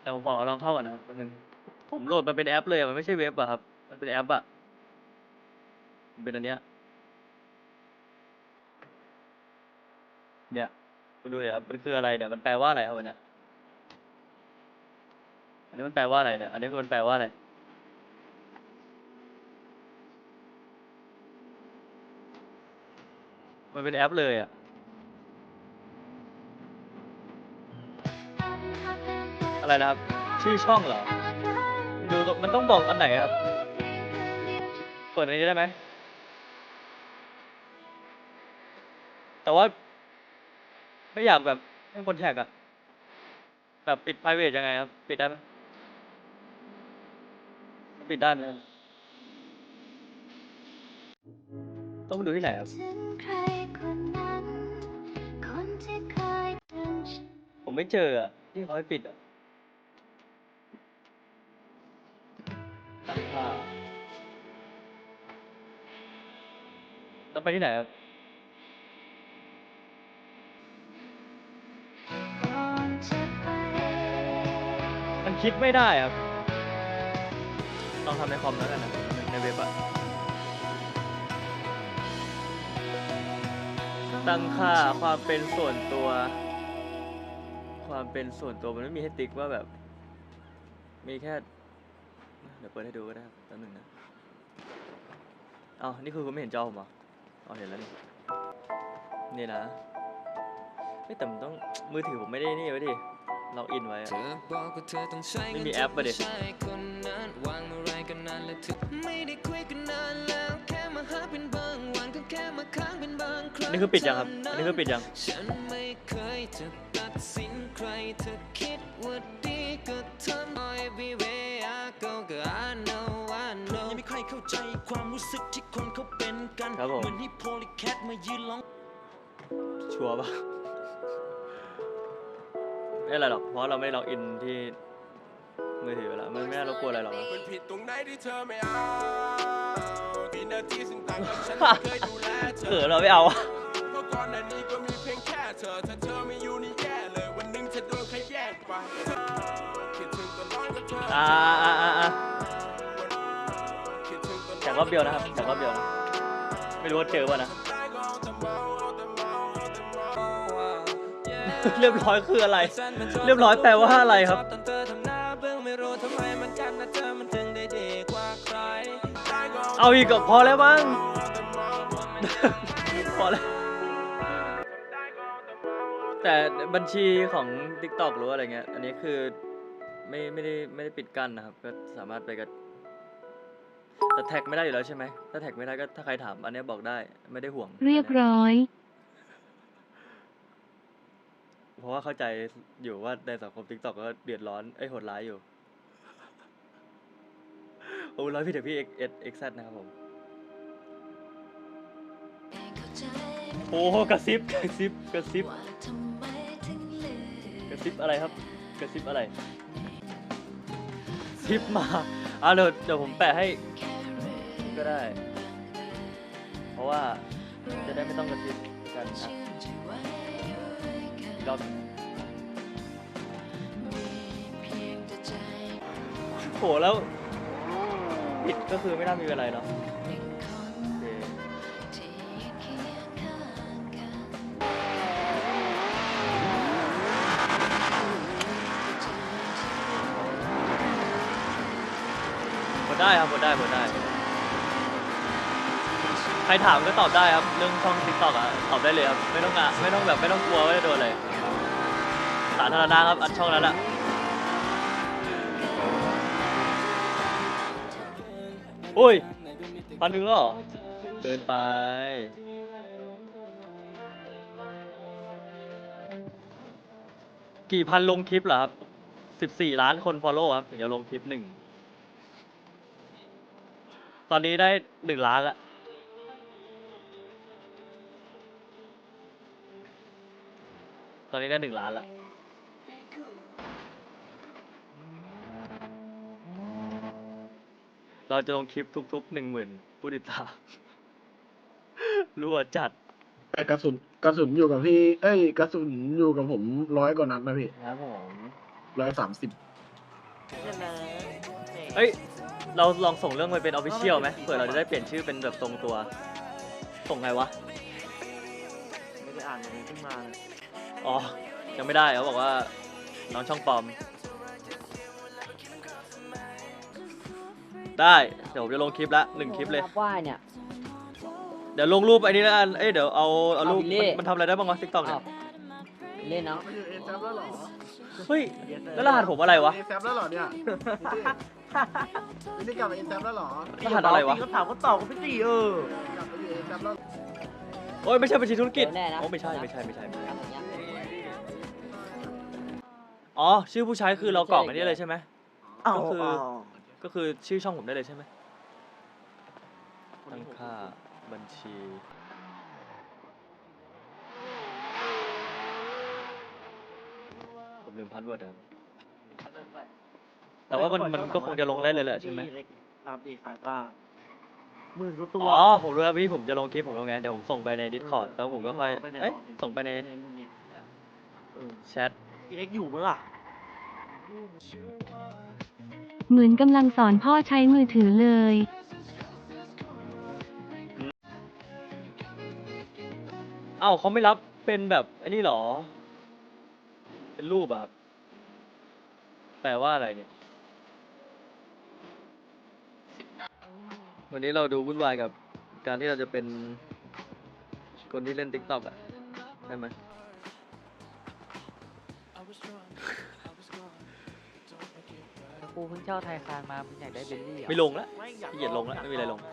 แต่ผมบอลองเข้าก่อนนะครับแป๊บนึงผมโหลดมันเป็นแอปเลยอะมันไม่ใช่เว็บอะครับ มันเป็นแอปอะมันเป็นอันเนี้ย เนี่ยคุณดูเลยครับ มันคืออะไรเนี่ย มันแปลว่าอะไรครับวันเนี้ยอันนี้มันแปลว่าอะไรเนี่ย อันนี้คือมันแปลว่าอะไร มันเป็นแอปเลยอะ อะไรนะครับ ชื่อช่องเหรอ ดูมันต้องบอกอันไหนครับ เปิดอันนี้ได้ไหม แต่ว่า ไม่อยากแบบให้คนแท็กอะแบบปิด private ยังไงครับ ปิดได้ไหมปิดได้ไหมต้องดูที่ไหนครับ ผมไม่เจออะที่เขาให้ปิดอะ ตั้งค่าต้องไปที่ไหนครับก่ะมันคิดไม่ได้ครับลองทำในคอมแล้วกันนะในเว็บอะตั้งค่าความเป็นส่วนตัว ความเป็นส่วนตัวมันไม่มีให้ติ๊กว่าแบบ มีแค่ เดี๋ยวเปิดให้ดูก็ได้ครับแป๊บนึงนะเอานี่คือคุณไม่เห็นจอผมเหรอเอาเห็นแล้วนี่นี่นะเฮ้ยแต่มันต้องมือถือผมไม่ได้นี่ไว้ดิล็อกอินไว้อะเธอบอกว่าเธอต้องใช้ไม่มีแอปปะดิใช่คนนั้นวางเมื่อไรกันนานและถึงไม่ได้คุยกันนานแล้วแค่มาหาเป็นบางวันก็แค่มาค้างเป็นบางครั้งนี่คือปิดยังครับ อันนี้คือปิดยัง คนเขาเป็นกันครับผม เหมือนที่โพลิแคทมายืนร้อง ชัวร์ปะ ไม่อะไรหรอก เพราะเราไม่ได้ล็อกอินที่มือถือแล้วมันไม่น่ารบกวนอะไรหรอกนะ มันผิดตรงไหนที่เธอไม่เอามีหน้าที่สิ่งต่างกับฉันไม่เคยดูแลเธเอออเราไม่เอาอะ เพราะก่อนหน้านี้ก็มีเพียงแค่เธอ ถ้าเธอไม่อยู่นี่แย่เลย วันหนึงจะโดนใครแย่งไปคิดถึงตอนนอนกับเธออ่าอ่าอ่าอ่าคิด ถึงตอนนอนแต่ก็เบียวนะครับแต่ก็เบียวนะไม่รู้ว่าเจอป่ะนะ เรียบร้อยคืออะไร เรียบร้อยแปลว่าอะไรครับเอาอีกก็พอแล้วมั้งพอแล้ว แต่บัญชีของ TikTok หรืออะไรเงี้ย อันนี้คือไม่ไม่ได้ไม่ได้ปิดกั้นนะครับ ก็สามารถไปกับ แต่แท็กไม่ได้อยู่แล้วใช่ไหมถ้าแท็กไม่ได้ก็ถ้าใครถามอันเนี้ยบอกได้ไม่ได้ห่วงเรียบร้อย เพราะว่าเข้าใจอยู่ว่าในสังคม TikTok ก็เดือดร้อนไอ้ยโหดร้ายอยู่โอ้ร้อยพี่เดี๋ยวพี่ X X X Z นะครับผมโอ้กระซิบกระซิบกระซิบว่าทำไมถึงเลือกกระซิบอะไรครับ กระซิบอะไรซิบมาอะเดี๋ยวเดี๋ยวผมแปะให้แค่เรื่อง ก็ได้ เพราะว่าจะได้ไม่ต้องกระซิบกันนะที่ไว้ไว้กันอีกรอบเพียงแต่ใจโหแล้วผิดก็คือไม่น่ามีอะไรเนาะหนึ่งคนโหได้ครับหมดได้หมดได้ ใครถามก็ตอบได้ครับ เรื่องช่อง TikTok อะตอบได้เลยครับ ไม่ต้องอะไม่ต้องแบบไม่ต้องกลัวว่าจะโดนอะไรสาธารณะครับ อัดช่องนั้นอะอุ้ยพันหนึ่งแล้วเหรอเกินไป กี่พันลงคลิปเหรอครับสิบสี่ล้านคน follow ครับถึงจะลงคลิปหนึ่ง ตอนนี้ได้หนึ่งล้านละ ตอนนี้ได้หนึ่งล้านละเราจะลงคลิปทุกๆหนึ่งหมื่นผู้ติดตามรัวจัด แต่กระสุนกระสุนอยู่กับพี่ เอ้ย กระสุนอยู่กับผมร้อยกว่านัดนะพี่ครับผมร้อยสามสิบใช่ไหมเอ้ย เราลองส่งเรื่องไปเป็นออฟฟิเชียลไหมเผื่อเราจะได้เปลี่ยนชื่อเป็นแบบตรงตัว ส่งไงวะ ไม่ได้อ่านเลยเพิ่งมาเลย อ๋อ ยังไม่ได้เขาบอกว่า น้องช่องปลอม ได้ เดี๋ยวผมจะลงคลิปละหนึ่งคลิปเลย ว่าเนี่ย เดี๋ยวลงรูปไอ้นี้แล้วกัน เอ้ยเดี๋ยวเอาเอารูปเอาบิลลี่ มันมันทำอะไรได้บ้างวะทิกตอกเนี่อ้าวยเล่นเนาะมาอยู่เอแซแล้วเหรอเฮ้ย แล้วรหัสผมอะไรวะ เอแซแล้วเหรอเนี่ยวินนี่กลับมาเอแซแล้วเหรอรหัสอะไรวะ ก็ถามก็ตอบก็ไม่ตีเออ กลับมาอยู่เอแซแล้ว โอ้ยไม่ใช่บัญชีธุรกิจ เดี๋ยวแน่นะ โอ้ไม่ใช่ไม่ใช่ไม่ใช่ไม่ใช่ อย่างเงี้ยอ๋อ ชื่อผู้ใช้คือเรากรอกอันนี้เลยใช่ไหมอ้าวก็คือาวก็คือชื่อช่องผมได้เลยใช่ไหมตั้งค่าบัญชี ผมลืมพาสเวิร์ดครับแต่ว่ามันมันก็คงจะลงได้เลยแหละใช่ไหม ตามดีสายตาหมื่นกว่าตัว อ๋อ ผมรู้แล้วพี่ผมจะลงคลิปผมลงไงเดี๋ยวผมส่งไปใน Discord แล้วผมก็ค่อยเอ้ยส่งไปในเออแชท พี่เล็กอยู่มั้ยล่ะเหมือนกำลังสอนพ่อใช้มือถือเลย เอ้าเขาไม่รับเป็นแบบไอ้นี่หรอ เป็นรูปอะครับแปลว่าอะไรเนี่ย วันนี้เราดูวุ่นวายกับการที่เราจะเป็นคนที่เล่นติ๊กต็อกอะใช่ไหม กูเพิ่งเช่าไทยคานมามึงอยากได้เบลลี่เหรอไม่ลงแล้วพี่เหยียดลงแล้วไม่มีอะไรลง ไ